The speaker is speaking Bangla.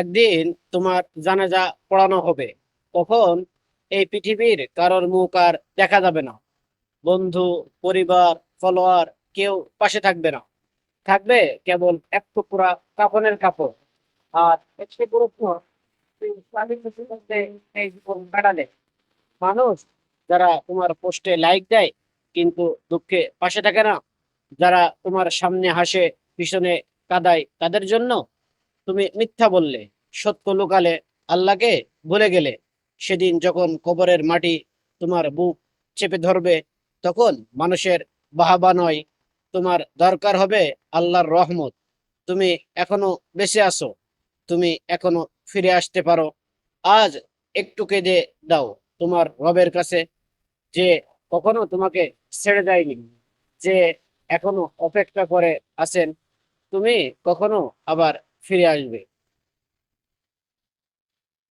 একদিন তোমার জানাজা পড়ানো হবে, তখন এই পৃথিবীর কারোর মুখ আর দেখা যাবে না। বন্ধু, পরিবার, ফলোয়ার কেউ পাশে থাকবে না। থাকবে কেবল এক টুকরা কাপনের কাপড়। আর একটি গুরুত্ব কাটালে। মানুষ যারা তোমার পোস্টে লাইক দেয়, কিন্তু দুঃখে পাশে থাকে না, যারা তোমার সামনে হাসে, পিছনে কাদায়, তাদের জন্য তুমি মিথ্যা বললে, সত্য লোকালে আল্লাহকে ভুলে গেলে। সেদিন যখন কবরের মাটি তোমার বুক চেপে ধরবে, তখন মানুষের বাহাবা নয়, তোমার দরকার হবে আল্লাহর রহমত। তুমি এখনও বেঁচে আছো, তুমি এখনও ফিরে আসতে পারো। আজ একটু কেঁদে দাও তোমার রবের কাছে, যে কখনো তোমাকে ছেড়ে দেয়নি যে এখনও অপেক্ষা করে আছেন। তুমি কখনো আবার ফিরে আসবে।